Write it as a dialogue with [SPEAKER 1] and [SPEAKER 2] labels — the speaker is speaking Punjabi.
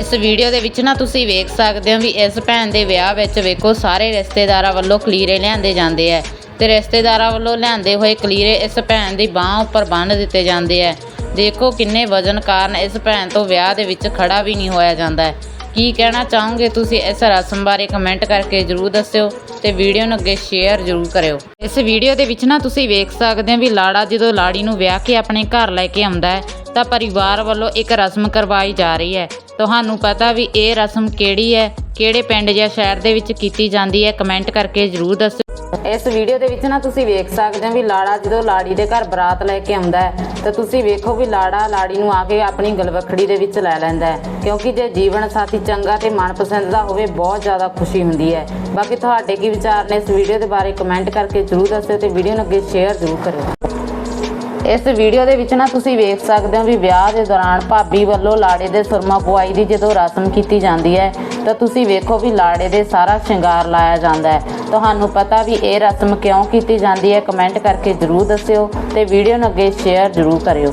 [SPEAKER 1] ਇਸ ਵੀਡੀਓ ਦੇ ਵਿੱਚ ਨਾ ਤੁਸੀਂ ਵੇਖ ਸਕਦੇ ਹੋ ਵੀ ਇਸ ਭੈਣ ਦੇ ਵਿਆਹ ਵਿੱਚ ਵੇਖੋ, ਸਾਰੇ ਰਿਸ਼ਤੇਦਾਰਾਂ ਵੱਲੋਂ ਕਲੀਰੇ ਲਿਆਂਦੇ ਜਾਂਦੇ ਆ ਤੇ ਰਿਸ਼ਤੇਦਾਰਾਂ ਵੱਲੋਂ ਲਿਆਂਦੇ ਹੋਏ ਕਲੀਰੇ ਇਸ ਭੈਣ ਦੀ ਬਾਹ ਉੱਪਰ ਬੰਨ੍ਹ ਦਿੱਤੇ ਜਾਂਦੇ ਆ ਦੇਖੋ ਕਿੰਨੇ ਵਜ਼ਨ ਕਾਰਨ ਇਸ ਭੈਣ ਤੋਂ ਵਿਆਹ ਦੇ ਵਿੱਚ ਖੜਾ ਵੀ ਨਹੀਂ ਹੋਇਆ ਜਾਂਦਾ ਕੀ ਕਹਿਣਾ ਚਾਹੋਗੇ ਤੁਸੀਂ ਇਸ ਰਸਮ ਬਾਰੇ ਕਮੈਂਟ ਕਰਕੇ ਜਰੂਰ ਦੱਸਿਓ ਤੇ ਵੀਡੀਓ ਨੂੰ ਅੱਗੇ ਸ਼ੇਅਰ ਜਰੂਰ ਕਰਿਓ। ਇਸ ਵੀਡੀਓ ਦੇ ਵਿੱਚ ਨਾ ਤੁਸੀਂ ਵੇਖ ਸਕਦੇ ਹੋ ਵੀ ਲਾੜਾ ਜਦੋਂ ਲਾੜੀ ਨੂੰ ਵਿਆਹ ਕੇ ਆਪਣੇ ਘਰ ਲੈ ਕੇ ਆਉਂਦਾ ਹੈ ਤਾਂ ਪਰਿਵਾਰ ਵੱਲੋਂ ਇੱਕ ਰਸਮ ਕਰਵਾਈ ਜਾ ਰਹੀ ਹੈ ਤੁਹਾਨੂੰ ਪਤਾ ਵੀ ਇਹ ਰਸਮ ਕਿਹੜੀ ਹੈ, ਕਿਹੜੇ ਪਿੰਡ ਜਾਂ ਸ਼ਹਿਰ ਦੇ ਵਿੱਚ ਕੀਤੀ ਜਾਂਦੀ ਹੈ, ਕਮੈਂਟ ਕਰਕੇ ਜਰੂਰ ਦੱਸਿਓ ਇਸ ਵੀਡੀਓ ਦੇ ਵਿੱਚ ਨਾ ਤੁਸੀਂ ਵੇਖ ਸਕਦੇ ਹੋ ਵੀ ਲਾੜਾ ਜਦੋਂ ਲਾੜੀ ਦੇ ਘਰ ਬਰਾਤ ਲੈ ਕੇ ਆਉਂਦਾ ਹੈ, ਤਾਂ ਤੁਸੀਂ ਵੇਖੋ ਵੀ ਲਾੜਾ ਲਾੜੀ ਨੂੰ ਆ ਕੇ ਆਪਣੀ ਗਲਵਖੜੀ ਦੇ ਵਿੱਚ ਲੈ ਲੈਂਦਾ ਹੈ, ਕਿਉਂਕਿ ਜੇ ਜੀਵਨ ਸਾਥੀ ਚੰਗਾ ਤੇ ਮਨਪਸੰਦ ਦਾ ਹੋਵੇ, ਬਹੁਤ ਜ਼ਿਆਦਾ ਖੁਸ਼ੀ ਹੁੰਦੀ ਹੈ। ਬਾਕੀ ਤੁਹਾਡੇ ਕੀ ਵਿਚਾਰ ਨੇ ਇਸ ਵੀਡੀਓ ਦੇ ਬਾਰੇ ਕਮੈਂਟ ਕਰਕੇ ਜਰੂਰ ਦੱਸਿਓ ਤੇ ਵੀਡੀਓ ਨੂੰ ਅੱਗੇ ਸ਼ੇਅਰ ਜਰੂਰ ਕਰਿਓ। ਇਸ ਵੀਡੀਓ ਦੇ ਵਿੱਚ ਨਾ ਤੁਸੀਂ ਵੇਖ ਸਕਦੇ ਹੋ ਵੀ ਵਿਆਹ ਦੇ ਦੌਰਾਨ ਭਾਬੀ ਵੱਲੋਂ ਲਾੜੇ ਦੇ ਸੁਰਮਾ ਪੁਆਈ ਦੀ ਜਦੋਂ ਰਸਮ ਕੀਤੀ ਜਾਂਦੀ ਹੈ, ਤਾਂ ਤੁਸੀਂ ਵੇਖੋ ਵੀ ਲਾੜੇ ਦੇ ਸਾਰਾ ਸ਼ਿੰਗਾਰ ਲਾਇਆ ਜਾਂਦਾ ਹੈ। ਤੁਹਾਨੂੰ ਪਤਾ ਵੀ ਇਹ ਰਸਮ ਕਿਉਂ ਕੀਤੀ ਜਾਂਦੀ ਹੈ, ਕਮੈਂਟ ਕਰਕੇ ਜਰੂਰ ਦੱਸਿਓ ਤੇ ਵੀਡੀਓ ਨੂੰ ਅੱਗੇ ਸ਼ੇਅਰ ਜਰੂਰ ਕਰਿਓ।